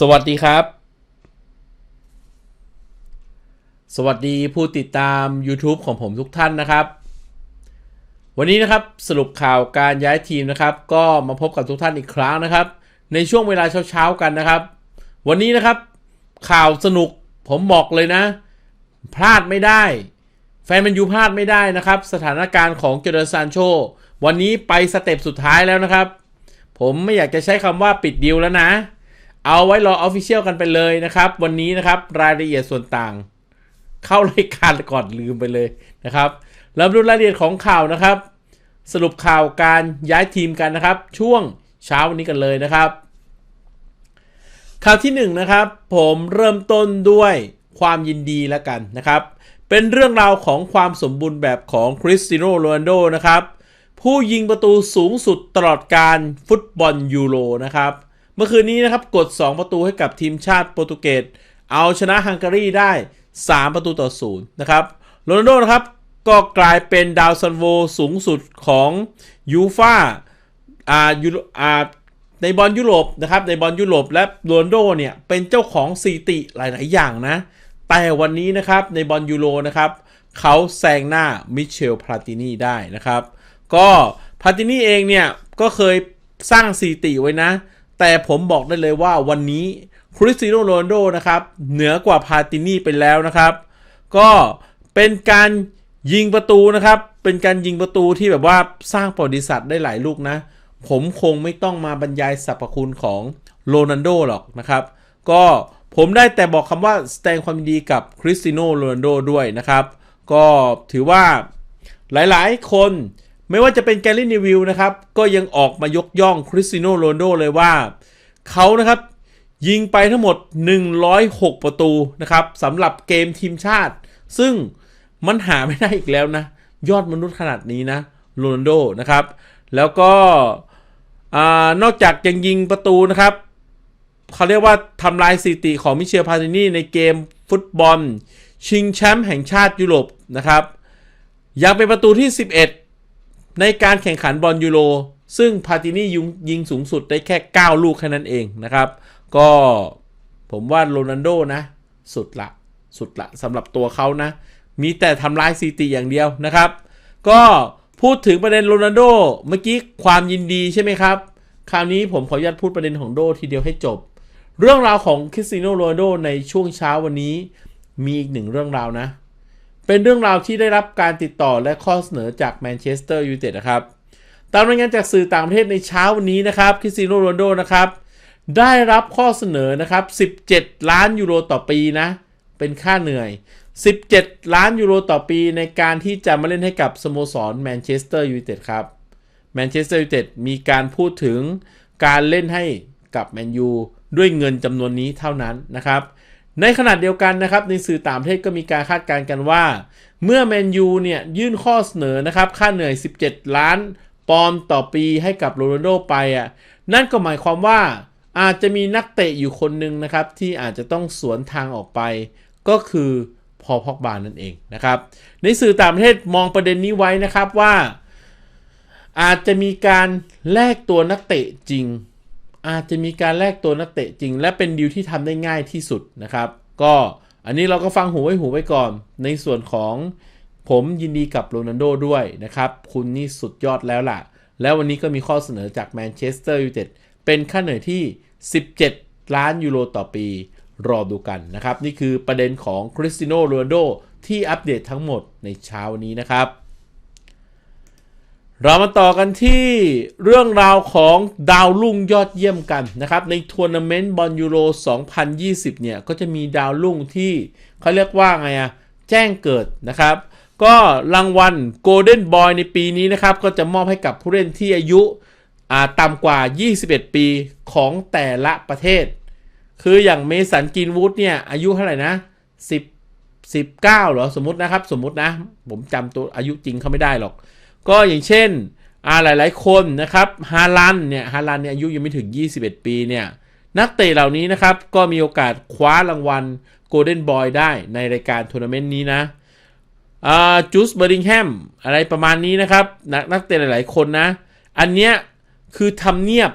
สวัสดีครับ สวัสดีผู้ติดตาม YouTube ของผมทุกท่านนะครับ วันนี้นะครับสรุปข่าวการย้ายทีมนะครับ ก็มาพบกับทุกท่านอีกครั้งนะครับ ในช่วงเวลาเช้าๆกันนะครับ วันนี้นะครับ ข่าวสนุกผมบอกเลยนะ พลาดไม่ได้ แฟนมันยูพลาดไม่ได้นะครับ สถานการณ์ของเจเดซานโช วันนี้ไปสเต็ปสุดท้ายแล้วนะครับ ผมไม่อยากจะใช้คำว่าปิดดีลแล้วนะ เอาไว้รอออฟฟิเชียลกันไปเลยนะครับ วันนี้นะครับรายละเอียดส่วนต่าง เข้ารายการก่อนลืมไปเลยนะครับแล้วดูรายละเอียดของข่าวนะครับ สรุปข่าวการย้ายทีมกันนะครับ ช่วงเช้าวันนี้กันเลยนะครับ ข่าวที่1นนะครับ ผมเริ่มต้นด้วยความยินดีแล้วกันนะครับ เป็นเรื่องราวของความสมบูรณ์แบบของคริสติโนโรนัลโดนะครับผู้ยิงประตูสูงสุดตลอดการฟุตบอลยูโรนะครับ เมื่อคืนนี้นะครับกด 2 ประตูให้กับทีมชาติโปรตุเกสเอาชนะฮังการีได้ 3 ประตูต่อศูนย์นะครับโรนัลโดนะครับก็กลายเป็นดาวซันโวสูงสุดของยูฟาอ่ายูอ่าในบอลยุโรปนะครับในบอลยุโรปและโรนัลโดเนี่ยเป็นเจ้าของสถิติหลาย ๆ อย่างนะ แต่วันนี้นะครับในบอลยูโรนะครับเขาแซงหน้ามิเชลพลาตินีได้นะครับ ก็พลาตินีเองเนี่ยก็เคยสร้างสถิติไว้นะ แต่ผมบอกได้เลยว่าวันนี้คริสติโนโรนโดนะครับ เหนือกว่าพาตินี่ไปแล้วนะครับ ก็เป็นการยิงประตูนะครับ เป็นการยิงประตูที่แบบว่าสร้างประวัติศาสตร์ได้หลายลูกนะ ผมคงไม่ต้องมาบรรยายสรรพคุณของโรนัลโดหรอกนะครับ ก็ผมได้แต่บอกคำว่าแสดงความดีกับคริสติโนโรนัลโดด้วยนะครับ ก็ถือว่าหลายๆ คน ไม่ว่าจะเป็นแกลลี่นิวิลนะครับ ก็ยังออกมายกย่องคริสติโนโรนโดเลยว่า เขานะครับ ยิงไปทั้งหมด 106 ประตูนะครับสำหรับเกมทีมชาติ ซึ่งมันหาไม่ได้อีกแล้วนะ ยอดมนุษย์ขนาดนี้นะโรนโดนะครับ แล้วก็นอกจากยังยิงประตูนะครับ เขาเรียกว่าทำลายสถิติของมิเชลพาตินีในเกมฟุตบอล ชิงแชมป์แห่งชาติยุโรปนะครับยังเป็นประตูที่ 11 ในการแข่งขันบอลยูโรซึ่งพาตินียิงยิงสูงสุดได้แค่ 9 ลูกแค่นั้นเองนะครับ ก็ผมว่าโรนัลโดนะ สุดละสุดละสำหรับตัวเขานะ มีแต่ทำลายสถิติอย่างเดียวนะครับ ก็พูดถึงประเด็นโรนัลโดเมื่อกี้ความยินดีใช่ไหมครับ คราวนี้ผมขออนุญาตพูดประเด็นของโดทีเดียวให้จบ เรื่องราวของคริสติโนโรนัลโดในช่วงเช้าวันนี้ มีอีกหนึ่งเรื่องราวนะ เป็นเรื่องราวที่ได้รับการติดต่อและข้อเสนอจากแมนเชสเตอร์ยูไนเต็ดนะครับ ตามรายงานจากสื่อต่างประเทศในเช้าวันนี้นะครับคริสติโนโรนโดนะครับ ได้รับข้อเสนอนะครับ 17 ล้านยูโรต่อปีนะ เป็นค่าเหนื่อย 17 ล้านยูโรต่อปีในการที่จะมาเล่นให้กับสโมสรแมนเชสเตอร์ยูไนเต็ดครับแมนเชสเตอร์ยูไนเต็ดมีการพูดถึงการเล่นให้กับแมนยูด้วยเงินจำนวนนี้เท่านั้นนะครับ ในขณะเดียวกันนะครับในสื่อต่างประเทศก็มีการคาดการณ์กันว่า เมื่อแมนยูเนี่ยยื่นข้อเสนอนะครับค่าเหนื่อย 17 ล้านปอนด์ต่อปีให้กับโรนัลโดไปอะนั่นก็หมายความว่าอาจจะมีนักเตะอยู่คนหนึ่งนะครับ ที่อาจจะต้องสวนทางออกไป ก็คือพอพอกบานั่นเองนะครับ ในสื่อต่างประเทศมองประเด็นนี้ไว้นะครับว่า อาจจะมีการแลกตัวนักเตะจริง อาจจะมีการแลกตัวนักเตะจริง และเป็นดีลที่ทำได้ง่ายที่สุดนะครับ ก็อันนี้เราก็ฟังหูไว้หูไว้ก่อน ในส่วนของผมยินดีกับโรนัลโดด้วยนะครับ คุณนี่สุดยอดแล้วล่ะ แล้ววันนี้ก็มีข้อเสนอจากแมนเชสเตอร์ยูไนเต็ดเป็นค่าเหนื่อยที่ 17 ล้านยูโรต่อปี รอดูกันนะครับ นี่คือประเด็นของคริสติโนโรนัลโดที่อัปเดตทั้งหมดในเช้านี้นะครับ เรามาต่อกันที่เรื่องราวของดาวรุ่งยอดเยี่ยมกันนะครับ ในทัวร์นาเมนต์บอลยูโร 2020 เนี่ย ก็จะมีดาวรุ่งที่เขาเรียกว่าไงอะแจ้งเกิดนะครับ ก็รางวัลโกลเด้นบอยในปีนี้นะครับ ก็จะมอบให้กับผู้เล่นที่อายุต่ำกว่า 21 ปีของแต่ละประเทศ คืออย่างเมสันกินวูดเนี่ย อายุเท่าไหร่นะ 10 19เหรอสมมตินะครับ สมมตินะ ผมจำตัวอายุจริงเขาไม่ได้หรอก ก็อย่างเช่นหลายๆ คนนะครับฮาลันเนี่ยฮาลันเนี่ยอายุยังไม่ถึง 21 ปีเนี่ยนักเตะเหล่านี้นะครับก็มีโอกาสคว้ารางวัลโกลเด้นบอยได้ในรายการทัวร์นาเมนต์นี้นะจูสเบอร์ดิงแฮมอะไรประมาณนี้นะครับนักนักเตะหลายๆ คนนะ อันเนี้ยคือทำเนียบ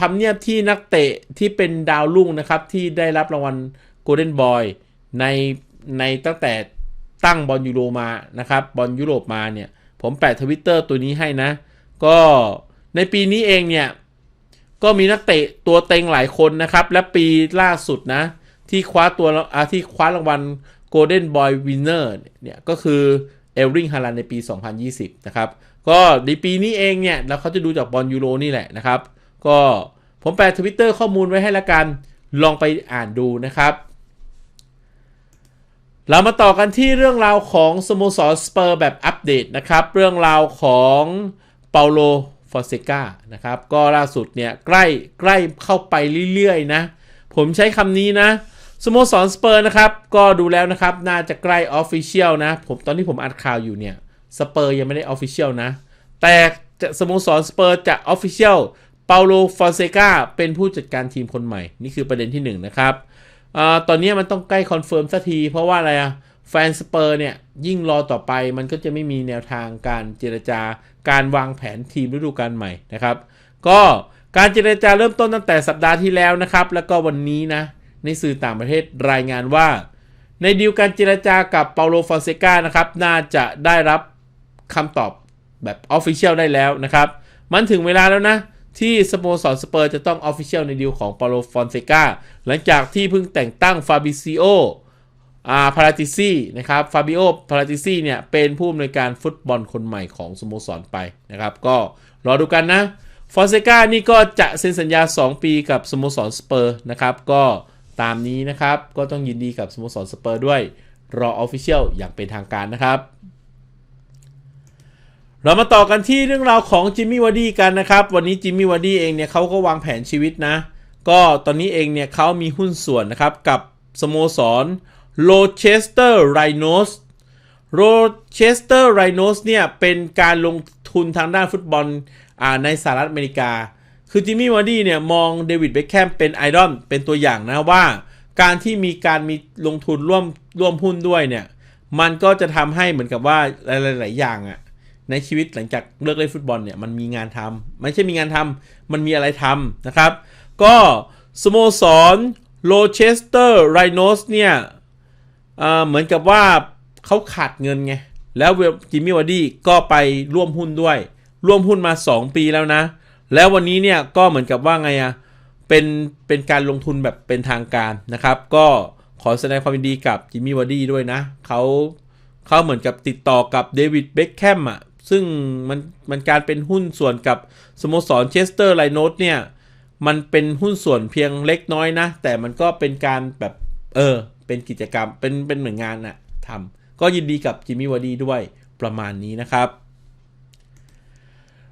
ทำเนียบที่นักเตะที่เป็นดาวรุ่งนะครับ ที่ได้รับรางวัล Golden Boy ในในตั้งแต่ตั้งบอลยูโรมานะครับบอลยุโรปมาเนี่ย ผมแปะทวิตเตอร์ตัวนี้ให้นะ ก็ในปีนี้เองเนี่ย ก็มีนักเตะตัวเต็งหลายคนนะครับ และปีล่าสุดนะ ที่คว้าตัวอาที่คว้ารางวัล Golden Boy Winner เนี่ย ก็คือเอลริงฮาลันในปี 2020 นะครับ ก็ในปีนี้เองเนี่ยแล้วเขาจะดูจากบอลยูโรนี่แหละนะครับ ก็ผมแปะทวิตเตอร์ข้อมูลไว้ให้ละกัน ลองไปอ่านดูนะครับ เรามาต่อกันที่เรื่องราวของสโมสรสเปอร์แบบอัปเดตนะครับ เรื่องราวของเปาโลฟอเซกานะครับ ก็ล่าสุดเนี่ยใกล้ใกล้เข้าไปเรื่อยๆนะ ผมใช้คำนี้นะสโมสรสเปอร์นะครับ ก็ดูแล้วนะครับ น่าจะใกล้ออฟฟิเชียลนะ ผมตอนที่ผมอัดข่าวอยู่เนี่ยสเปอร์ยังไม่ได้ออฟฟิเชียลนะ แต่จะสโมสรสเปอร์จะออฟฟิเชียลเปาโลฟอเซกาเป็นผู้จัดการทีมคนใหม่ นี่คือประเด็นที่หนึ่งนะครับ อาตอนนี้มันต้องใกล้คอนเฟิร์มสักที เพราะว่าอะไรอะแฟนสเปอร์เนี่ย ยิ่งรอต่อไปมันก็จะไม่มีแนวทางการเจรจาการวางแผนทีมฤดูกาลใหม่นะครับ ก็การเจรจาเริ่มต้นตั้งแต่สัปดาห์ที่แล้วนะครับ แล้วก็วันนี้นะ ในสื่อต่างประเทศรายงานว่า ในดีลการเจรจากับเปาโลฟอนเซกานะครับ น่าจะได้รับคำตอบแบบออฟฟิเชียลได้แล้วนะครับ มันถึงเวลาแล้วนะ ที่สโมสรสเปอร์จะต้องออฟฟิเชียลในดีลของปาโลฟอนเซกาหลังจากที่เพิ่งแต่งตั้งฟาบิซิโออาพาราติซีนะครับฟาบิโอพาราติซีเนี่ย เป็นผู้อำนวยการฟุตบอลคนใหม่ของสโมสรไปนะครับ ก็รอดูกันนะฟอนเซกานี่ก็จะเซ็นสัญญา 2 ปีกับสโมสรสเปอร์นะครับ ก็ตามนี้นะครับ ก็ต้องยินดีกับสโมสรสเปอร์ด้วยรอออฟฟิเชียลอย่างเป็นทางการนะครับ เรามาต่อกันที่เรื่องราวของจิมมี่วาร์ดี้กันนะครับ วันนี้จิมมี่วาร์ดี้เองเนี่ยเขาก็วางแผนชีวิตนะ ก็ตอนนี้เองเนี่ยเขามีหุ้นส่วนนะครับ กับสโมสรโรเชสเตอร์ไรโนสโรเชสเตอร์ไรโนสเนี่ยเป็นการลงทุนทางด้านฟุตบอลอในสหรัฐอเมริกา คือจิมมี่วาร์ดี้เนี่ยมองเดวิดเบคแคมเป็นไอดอลเป็นตัวอย่างนะว่าการที่มีการมีลงทุนร่วมร่วมหุ้นด้วยเนี่ยมันก็จะทำให้เหมือนกับว่าหลายๆอย่างอะ ในชีวิตหลังจากเลิกเล่นฟุตบอลเนี่ยมันมีงานทำไม่ใช่มีงานทำมันมีอะไรทำนะครับ ก็สโมสรโรเชสเตอร์ไรโนสเนี่ยเเหมือนกับว่าเขาขาดเงินไง แล้วจิมมี่วาร์ดี้ก็ไปร่วมหุ้นด้วย ร่วมหุ้นมา 2 ปีแล้วนะ แล้ววันนี้เนี่ยก็เหมือนกับว่าไงอะเป็นเป็นการลงทุนแบบเป็นทางการนะครับ ก็ขอแสดงความยินดีกับจิมมี่วาร์ดี้ด้วยนะเขาเขาเหมือนกับติดต่อกับเดวิดเบ็คแคมอะ ซึ่งมันมันการเป็นหุ้นส่วนกับสโมสรเชสเตอร์ไลโนสเนี่ย มันเป็นหุ้นส่วนเพียงเล็กน้อยนะ แต่มันก็เป็นการแบบเออ เป็นกิจกรรมเป็นเป็นเหมือนงานนะทำก็ยินดีกับจิมมี่วารีด้วยประมาณนี้นะครับ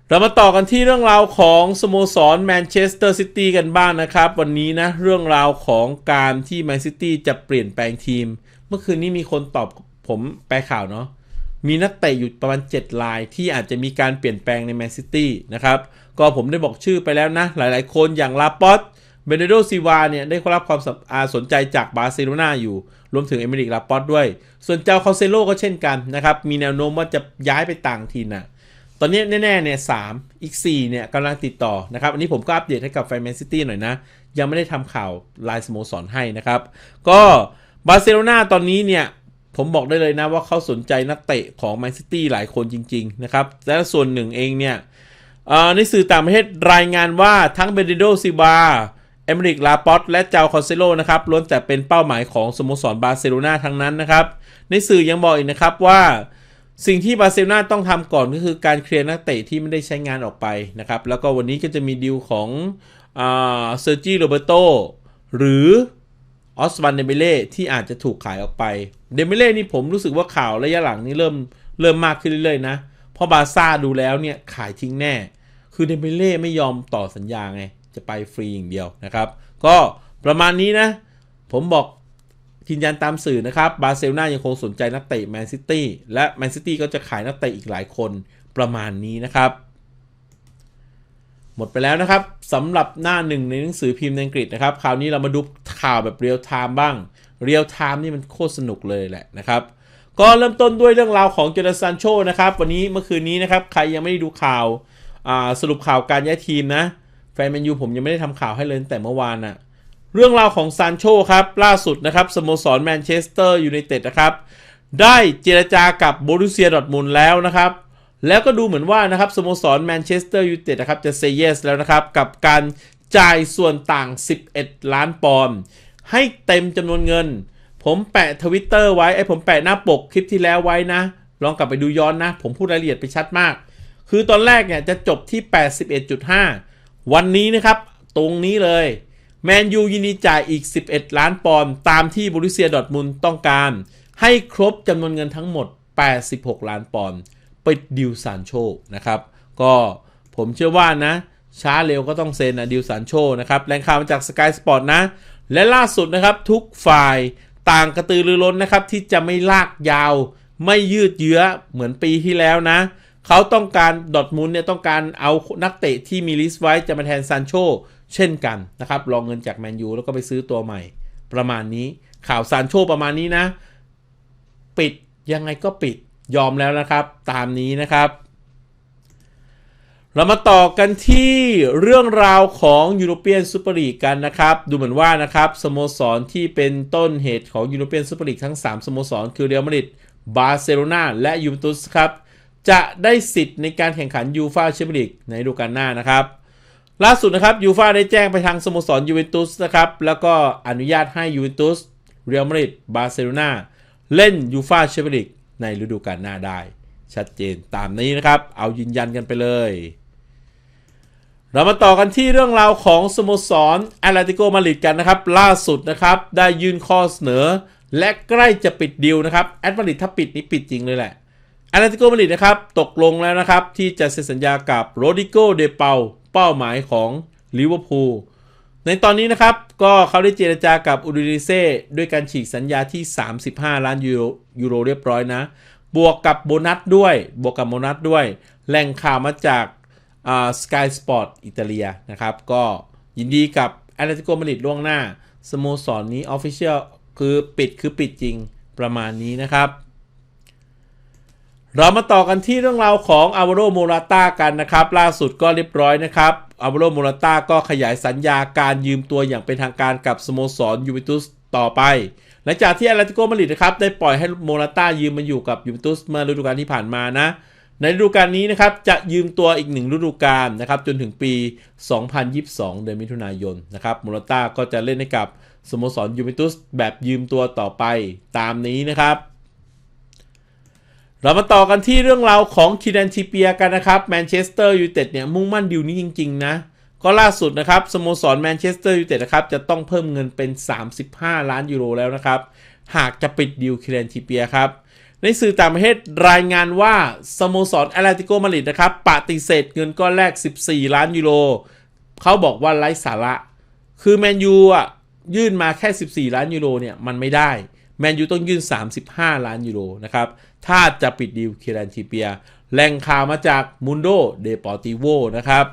เรามาต่อกันที่เรื่องราวของสโมสรแมนเชสเตอร์ซิตี้กันบ้างนะครับ วันนี้นะ เรื่องราวของการที่แมนซิตี้จะเปลี่ยนแปลงทีม เมื่อคืนนี้มีคนตอบผมแปลข่าวเนาะ มีนักเตะอยู่ประมาณ 7 ลาย ที่อาจจะมีการเปลี่ยนแปลงในแมนซิตี้นะครับ ก็ผมได้บอกชื่อไปแล้วนะ หลายๆ คนอย่างลาปอตเบเนโดซีวาเนี่ย ได้รับความสนใจจากบาร์เซโลนาอยู่ รวมถึงเอเมริกลาปอตด้วย ส่วนเจ้าคาเซโลก็เช่นกันนะครับ มีแนวโน้มว่าจะย้ายไปต่างทีมนะตอนนี้แน่ๆเนี่ยสามอีก 4 เนี่ยกำลังติดต่อนะครับ อันนี้ผมก็อัปเดตให้กับแฟนแมนซิตี้หน่อยนะ ยังไม่ได้ทำข่าวลายสโมสรให้นะครับ ก็บาร์เซโลนาตอนนี้เนี่ย ผมบอกได้เลยนะว่าเขาสนใจนักเตะของแมนซิตี้หลายคนจริง ๆ นะครับ และส่วนหนึ่งเองเนี่ยในสื่อต่างประเทศรายงานว่าทั้งเบเดโดซิบาเอเมริกลาปอตและเจ้าคอนเซโลนะครับล้วนแต่เป็นเป้าหมายของสโมสรบาร์เซโลนาทั้งนั้นนะครับ ในสื่อยังบอกอีกนะครับว่าสิ่งที่บาร์เซโลนาต้องทำก่อนก็คือการเคลียร์นักเตะที่ไม่ได้ใช้งานออกไปนะครับ แล้วก็วันนี้ก็จะมีดีลของเซอร์จิโรเบโตหรือ ออสวันเดเมเล่ที่อาจจะถูกขายออกไป เดเมเล่นี่ผมรู้สึกว่าข่าวระยะหลังนี้เริ่มเริ่มมากขึ้นเรื่อยๆนะ เพราะบาซ่าดูแล้วเนี่ยขายทิ้งแน่ คือเดเมเล่ไม่ยอมต่อสัญญาไง จะไปฟรีอย่างเดียวนะครับ ก็ประมาณนี้นะ ผมบอกยืนยันตามสื่อนะครับ บาร์เซโลนายังคงสนใจนักเตะแมนซิตี้และแมนซิตี้ก็จะขายนักเตะอีกหลายคนประมาณนี้นะครับ หมดไปแล้วนะครับสำหรับหน้าหนึ่งในหนังสือพิมพ์ในอังกฤษนะครับ คราวนี้เรามาดู ข่าวแบบเรียลไทม์บ้างเรียลไทม์นี่มันโคตรสนุกเลยแหละนะครับก็เริ่มต้นด้วยเรื่องราวของเจอร์ซันโชนะครับวันนี้เมื่อคืนนี้นะครับใครยังไม่ได้ดูข่าวสรุปข่าวการย้ายทีมนะแฟนแมนยูผมยังไม่ได้ทำข่าวให้เลยตั้งแต่เมื่อวานน่ะเรื่องราวของซานโชครับล่าสุดนะครับสโมสรแมนเชสเตอร์ยูไนเต็ดนะครับได้เจรจากับโบรุเซียดอร์ทมุนแล้วนะครับแล้วก็ดูเหมือนว่านะครับสโมสรแมนเชสเตอร์ยูไนเต็ดนะครับจะเซเยสแล้วนะครับกับการ จ่ายส่วนต่าง 11 ล้านปอนด์ให้เต็มจำนวนเงิน ผมแปะทวิตเตอร์ไว้ไอ้ผมแปะหน้าปกคลิปที่แล้วไว้นะ ลองกลับไปดูย้อนนะ ผมพูดรายละเอียดไปชัดมาก คือตอนแรกเนี่ยจะจบที่ 81.5 วันนี้นะครับ ตรงนี้เลย แมนยูยินดีจ่ายอีก 11 ล้านปอนด์ตามที่บริเซียดอทมุนต้องการ ให้ครบจำนวนเงินทั้งหมด 86 ล้านปอนด์ไปดดิวซานโชนะครับ ก็ผมเชื่อว่านะ ช้าเร็วก็ต้องเซ็นนะดิวซานโชนะครับแรงข่าวมาจากสกายสปอร์ตนะ และล่าสุดนะครับทุกฝ่ายต่างกระตือรือร้นนะครับ ที่จะไม่ลากยาว ไม่ยืดเยื้อเหมือนปีที่แล้วนะ เขาต้องการดอทมุนเนี่ยต้องการเอานักเตะที่มีลิสต์ไว้จะมาแทนซานโชเช่นกันนะครับรองเงินจากแมนยูแล้วก็ไปซื้อตัวใหม่ ประมาณนี้ข่าวซานโชประมาณนี้นะ ปิดยังไงก็ปิดยอมแล้วนะครับ ตามนี้นะครับ เรามาต่อกันที่เรื่องราวของยูโรเปียนซูเปอร์ลีกกันนะครับ ดูเหมือนว่านะครับสโมสรที่เป็นต้นเหตุของยูโรเปียนซูเปอร์ลีกทั้ง 3 สโมสร คือเรอัลมาดริดบาร์เซโลนาและยูเวนตุสครับ จะได้สิทธิ์ในการแข่งขันยูฟาแชมเปี้ยนลีกในฤดูกาลหน้านะครับ ล่าสุดนะครับยูฟาได้แจ้งไปทางสโมสรยูเวนตุสนะครับ แล้วก็อนุญาตให้ยูเวนตุสเรอัลมาดริดบาร์เซโลนาเล่นยูฟาแชมเปี้ยนลีกในฤดูกาลหน้าได้ ชัดเจนตามนี้นะครับ เอายืนยันกันไปเลย เรามาต่อกันที่เรื่องราวของสโมสรแอตเลติโกมาดริดกันนะครับ ล่าสุดนะครับ ได้ยื่นข้อเสนอ และใกล้จะปิดดีลนะครับแอตมาดริดถ้าปิดนี่ปิดจริงเลยแหละแอตเลติโกมาดริดนะครับ ตกลงแล้วนะครับ ที่จะเซ็นสัญญากับโรดิโกเดเปาเป้าหมายของลิเวอร์พูลในตอนนี้นะครับ ก็เขาได้เจรจากับอูดิเซ่ด้วยการฉีกสัญญาที่ 35 ล้านยูโรยูโรเรียบร้อยนะ บวกกับโบนัสด้วย บวกกับโบนัสด้วย แหล่งข่าวมาจาก สกายสปอร์ตอิตาเลียนะครับ ก็ยินดีกับแอตเลติโกมาดริดล่วงหน้า สโมสรนนี้ออฟฟิเชียลคือปิดคือปิดจริงประมาณนี้นะครับ เรามาต่อกันที่เรื่องราวของอ v าโรโมราต้ากันนะครับ ล่าสุดก็เรียบร้อยนะครับอ v าโรโมราต้าก็ขยายสัญญาการยืมตัวอย่างเป็นทางการกับสโมสรยูเวนตุสต่อไป หลังจากที่แอตเลติโกมาดริดนะครับได้ปล่อยให้โมราต้ายืมมาอยู่กับยูเวนตุสเมื่อฤดูกาลที่ผ่านมานะ ในฤดูกาลนี้นะครับจะยืมตัวอีกหนึ่งฤดูกาลนะครับจนถึงปี 2022 เดือนมิถุนายนนะครับโมราตาก็จะเล่นให้กับสโมสรยูเวนตุสแบบยืมตัวต่อไปตามนี้นะครับ เรามาต่อกันที่เรื่องราวของคิดันทิเปียกันนะครับแมนเชสเตอร์ยูไนเต็ดเนี่ยมุ่งมั่นดิวนี้จริง ๆ นะ ก็ล่าสุดนะครับสโมสรแมนเชสเตอร์ยูไนเต็ดนะครับจะต้องเพิ่มเงินเป็น 35 ล้านยูโรแล้วนะครับ หากจะปิดดิวคิดันทิเปียครับ ในสื่อต่างประเทศรายงานว่า สโมสรแอตเลติโกมาดริดนะครับปฏิเสธเงินก้อนแรก 14 ล้านยูโรเขาบอกว่าไร้สาระ คือแมนยูอะยื่นมาแค่ 14 ล้านยูโรเนี่ยมันไม่ได้ แมนยูต้องยื่น 35 ล้านยูโรนะครับ ถ้าจะปิดดีลเครันทิเปียแหล่งข่าวมาจากมุนโดเดปอร์ติโวนะครับ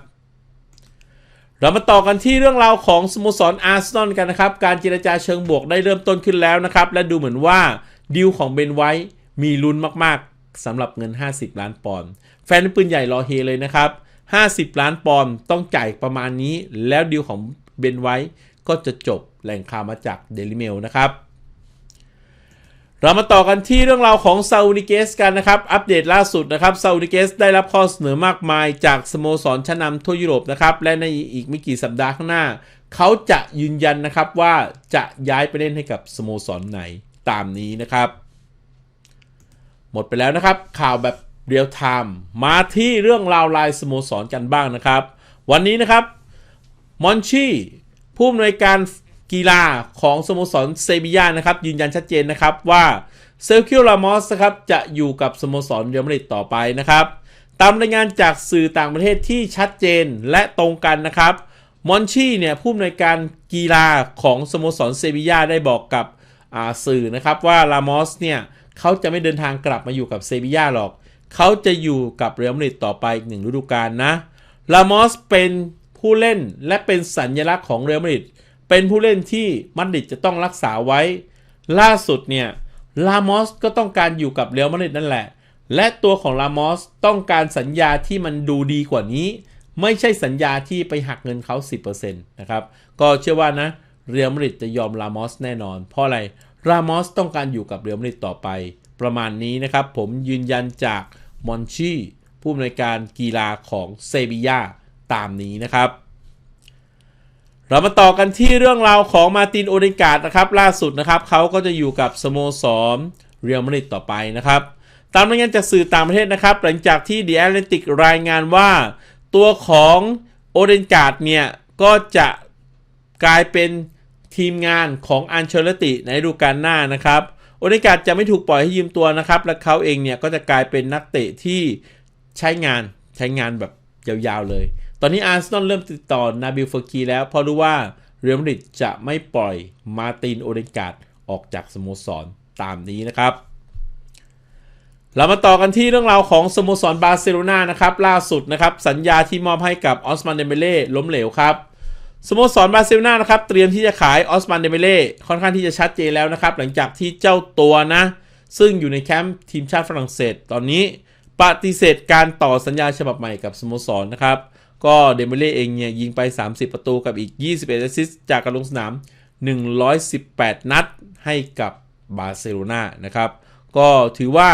เรามาต่อกันที่เรื่องราวของสโมสรอาร์เซนอลกันนะครับ การเจรจาเชิงบวกได้เริ่มต้นขึ้นแล้วนะครับ และดูเหมือนว่าดีลของเบนไวท์ มีลุ้นมากๆสำหรับเงิน 50 ล้านปอนด์แฟนปืนใหญ่รอเฮเลยนะครับ 50 ล้านปอนด์ต้องจ่ายประมาณนี้ แล้วดีลของเบนไวท์ก็จะจบแหล่งข่าวมาจากเดลิเมลนะครับเรามาต่อกันที่เรื่องราวของซาอุดิเกสกันนะครับ อัปเดตล่าสุดนะครับซาอุดิเกสได้รับข้อเสนอมากมายจากสโมสรชั้นนำทั่วยุโรปนะครับ และในอีกไม่กี่สัปดาห์ข้างหน้า เขาจะยืนยันนะครับว่าจะย้ายไปเล่นให้กับสโมสรไหนตามนี้นะครับ หมดไปแล้วนะครับ ข่าวแบบเรียลไทม์มาที่เรื่องราวลายสโมสรกันบ้างนะครับ วันนี้นะครับมอนชีผู้อำนวยการกีฬาของสโมสรเซบียานะครับ ยืนยันชัดเจนนะครับว่าเซลคิโอลามอสครับจะอยู่กับสโมสรเรอัลมาดริดต่อไปนะครับ ตามรายงานจากสื่อต่างประเทศที่ชัดเจนและตรงกันนะครับมอนชีเนี่ยผู้อำนวยการกีฬาของสโมสรเซบียาได้บอกกับสื่อนะครับว่าลามอสเนี่ย เขาจะไม่เดินทางกลับมาอยู่กับเซบีย่าหรอก เขาจะอยู่กับเรอัลมาดริดต่อไปอีกหนึ่งฤดูกาลนะ ลามอสเป็นผู้เล่นและเป็นสัญลักษณ์ของเรอัลมาดริด เป็นผู้เล่นที่มาดริดจะต้องรักษาไว้ ล่าสุดเนี่ย ลามอสก็ต้องการอยู่กับเรอัลมาดริดนั่นแหละ และตัวของลามอสต้องการสัญญาที่มันดูดีกว่านี้ ไม่ใช่สัญญาที่ไปหักเงินเขา 10%นะครับ ก็เชื่อว่านะ เรียลมาดริดจะยอมรามอสแน่นอน เพราะอะไร รามอสต้องการอยู่กับเรียลมาดริดต่อไป ประมาณนี้นะครับ ผมยืนยันจากมอนชีผู้อำนวยการกีฬาของเซบียาตามนี้นะครับ เรามาต่อกันที่เรื่องราวของมาตินโอเดกาดนะครับ ล่าสุดนะครับเขาก็จะอยู่กับสโมสรเรียลมาดริดต่อไปนะครับ ตามรายงานจากสื่อต่างประเทศนะครับ หลังจากที่ The Atlantic รายงานว่า ตัวของโอเดนการ์ดเนี่ยก็จะกลายเป็น ทีมงานของอันเชลติในฤดูกาลหน้านะครับ โอเดนกาจะไม่ถูกปล่อยให้ยืมตัวนะครับ และเขาเองเนี่ยก็จะกลายเป็นนักเตะที่ใช้งานใช้งานแบบยาวๆเลย ตอนนี้อาร์เซนอลเริ่มติดต่อนาบิลเฟอร์กีแล้วเพราะรู้ว่าเรอัลมาดริดจะไม่ปล่อยมาตินโอเดนกาออกจากสโมสรตามนี้นะครับเรามาต่อกันที่เรื่องราวของสโมสรบาร์เซโลนานะครับล่าสุดนะครับสัญญาที่มอบให้กับออสมานเดเบเล่ล้มเหลวครับ สโมสรบาร์เซโลนานะครับเตรียมที่จะขายออสมานเดเบเล่ค่อนข้างที่จะชัดเจนแล้วนะครับ หลังจากที่เจ้าตัวนะ ซึ่งอยู่ในแคมป์ทีมชาติฝรั่งเศส ตอนนี้ปฏิเสธการต่อสัญญาฉบับใหม่กับสโมสรนะครับ ก็เดเบเล่เองเนี่ยยิงไป 30 ประตูกับอีก 21แอสซิสต์จากการลงสนาม 118 นัดให้กับบาร์เซโลนานะครับก็ถือว่า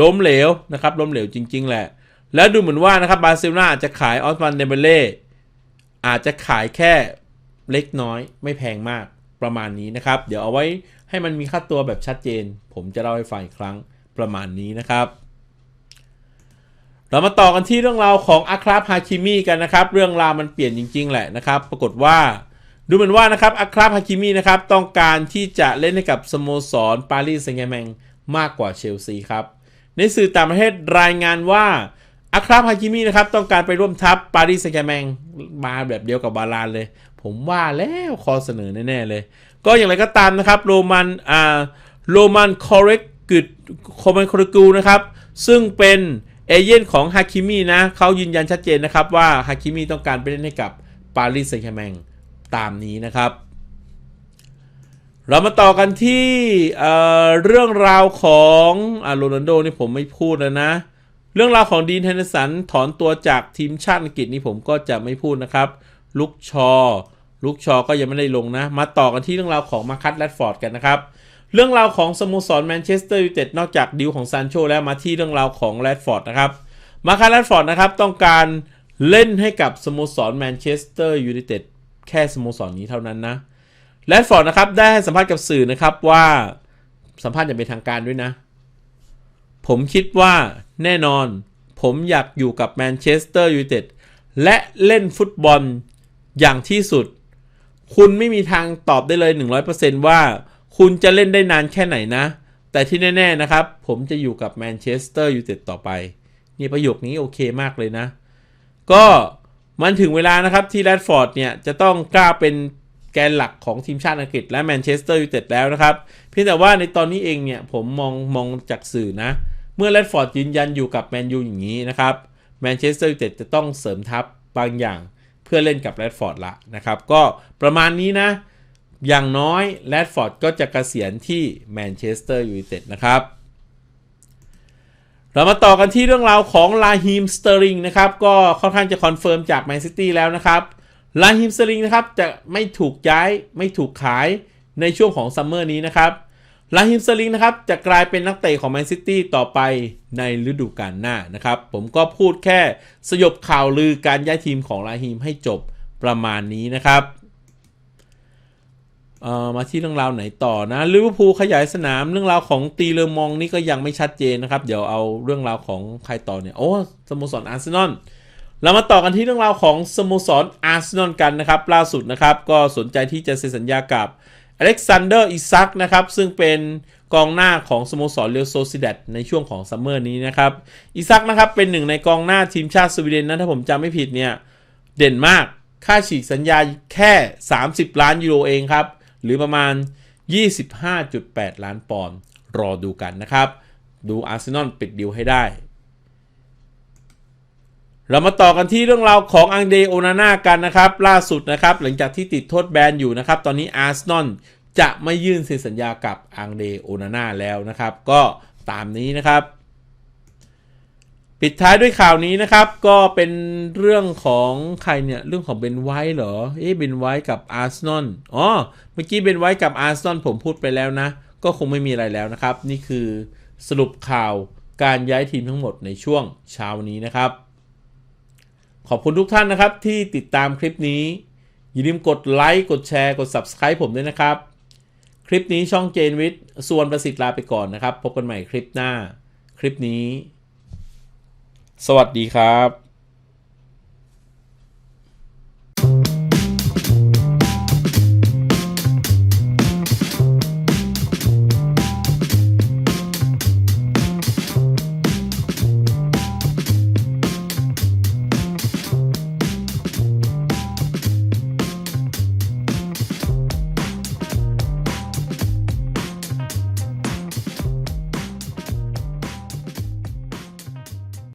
ล้มเหลวนะครับล้มเหลวจริง ๆ แหละ แล้วดูเหมือนว่านะครับบาร์เซโลนาอาจจะขายออสมันเดเบเล่ อาจจะขายแค่เล็กน้อยไม่แพงมากประมาณนี้นะครับ เดี๋ยวเอาไว้ให้มันมีค่าตัวแบบชัดเจน ผมจะเล่าให้ฟังอีกครั้งประมาณนี้นะครับ เรามาต่อกันที่เรื่องราวของอาคราฟฮาคิมีกันนะครับ เรื่องราวมันเปลี่ยนจริง ๆ แหละนะครับ ปรากฏว่าดูเหมือนว่านะครับอาคราฟฮาคิมีนะครับต้องการที่จะเล่นให้กับสโมสรปารีสแซงต์แชร์แมงมากกว่าเชลซีครับ ในสื่อต่างประเทศรายงานว่า อาคราฮาคิมีนะครับต้องการไปร่วมทัพปารีสแซงต์แชร์มงมาแบบเดียวกับบาลานเลย ผมว่าแล้วคอเสนอแน่ๆเลย ก็อย่างไรก็ตามนะครับโรมันอ่าโรมันคอเรกกึดโคมันคอร์กูนะครับ ซึ่งเป็นเอเย่นของฮาคิมีนะเขายืนยันชัดเจนนะครับว่าฮาคิมีต้องการไปเล่นให้กับปารีสแซงต์แชร์แมงตามนี้นะครับ เรามาต่อกันที่เเรื่องราวของอโรนัลโดนี่ผมไม่พูดแล้วนะ เรื่องราวของดีนเฮนเดสันถอนตัวจากทีมชาติอังกฤษนี่ผมก็จะไม่พูดนะครับ ลุกชอ ลุกชอก็ยังไม่ได้ลงนะ มาต่อกันที่เรื่องราวของมาคัตแรดฟอร์ดกันนะครับ เรื่องราวของสโมสรแมนเชสเตอร์ยูไนเต็ดนอกจากดิวของซานโชแล้วมาที่เรื่องราวของแรดฟอร์ดนะครับ มาคัตแรดฟอร์ดนะครับต้องการเล่นให้กับสโมสรแมนเชสเตอร์ยูไนเต็ดแค่สโมสรนี้เท่านั้นนะแรดฟอร์ดนะครับได้ให้สัมภาษณ์กับสื่อนะครับว่าสัมภาษณ์อย่างเป็นทางการด้วยนะ ผมคิดว่าแน่นอน ผมอยากอยู่กับแมนเชสเตอร์ยูไนเต็ดและเล่นฟุตบอลอย่างที่สุด คุณไม่มีทางตอบได้เลย 100%ว่า คุณจะเล่นได้นานแค่ไหนนะ แต่ที่แน่ ๆ นะครับ ผมจะอยู่กับแมนเชสเตอร์ยูไนเต็ดต่อไป นี่ประโยคนี้โอเคมากเลยนะ ก็มันถึงเวลานะครับที่แรดฟอร์ดเนี่ยจะต้องกล้าเป็นแกนหลักของทีมชาติอังกฤษและแมนเชสเตอร์ยูไนเต็ดแล้วนะครับ เพียงแต่ว่าในตอนนี้เองเนี่ยผมมองมองจากสื่อนะ เมื่อแรดฟอร์ดยืนยันอยู่กับแมนยูอย่างนี้นะครับแมนเชสเตอร์ยูไนเต็ดจะต้องเสริมทัพบางอย่างเพื่อเล่นกับแรดฟอร์ดละนะครับ ก็ประมาณนี้นะ อย่างน้อยแรดฟอร์ดก็จะกะเกษียณที่แมนเชสเตอร์ยูไนเต็ดนะครับ เรามาต่อกันที่เรื่องราวของลาฮิมสเตอริงนะครับ ก็ค่อนข้างจะคอนเฟิร์มจากแมนซิตี้แล้วนะครับลาฮิมสเตอริงนะครับจะไม่ถูกย้ายไม่ถูกขายในช่วงของซัมเมอร์นี้นะครับ ลาฮิมสเตอริงนะครับจะกลายเป็นนักเตะของแมนซิตี้ต่อไปในฤดูกาลหน้านะครับ ผมก็พูดแค่สยบข่าวลือการย้ายทีมของลาฮิมให้จบประมาณนี้นะครับมาที่เรื่องราวไหนต่อนะลิเวอร์พูลขยายสนามเรื่องราวของตีเลอมองนี่ก็ยังไม่ชัดเจนนะครับ เดี๋ยวเอาเรื่องราวของใครต่อเนี่ย โอ้สโมสรอาร์เซนอลเรามาต่อกันที่เรื่องราวของสโมสรอาร์เซนอลกันนะครับ ล่าสุดนะครับ ก็สนใจที่จะเซ็นสัญญากับ อเล็กซานเดอร์อิซักนะครับ ซึ่งเป็นกองหน้าของสโมสรเรอัลโซซิเดตในช่วงของซัมเมอร์นี้นะครับ อิซักนะครับเป็นหนึ่งในกองหน้าทีมชาติสวีเดนนะถ้าผมจำไม่ผิดเนี่ยเด่นมากค่าฉีกสัญญาแค่ 30 ล้านยูโรเองครับ หรือประมาณ 25.8 ล้านปอนด์รอดูกันนะครับ ดูอาร์เซนอลปิดดิวให้ได้ เรามาต่อกันที่เรื่องราวของอังเดโอนาน่ากันนะครับ ล่าสุดนะครับ หลังจากที่ติดโทษแบนอยู่นะครับ ตอนนี้อาร์เซนอลจะไม่ยื่นเซ็นสัญญากับอังเดโอนาน่าแล้วนะครับ ก็ตามนี้นะครับ ปิดท้ายด้วยข่าวนี้นะครับ ก็เป็นเรื่องของใครเนี่ย เรื่องของเบนไวท์เหรอ เอ๊ะเบนไวท์กับอาร์เซนอลอ๋อเมื่อกี้เบนไวท์กับอาร์เซนอลผมพูดไปแล้วนะ ก็คงไม่มีอะไรแล้วนะครับ นี่คือสรุปข่าวการย้ายทีมทั้งหมดในช่วงเช้านี้นะครับ ขอบคุณทุกท่านนะครับที่ติดตามคลิปนี้ อย่าลืมกดไลค์กดแชร์กด Subscribe ผมด้วยนะครับ คลิปนี้ช่องเจนวิทย์ส่วนประสิทธิ์ลาไปก่อนนะครับ พบกันใหม่คลิปหน้า คลิปนี้ สวัสดีครับ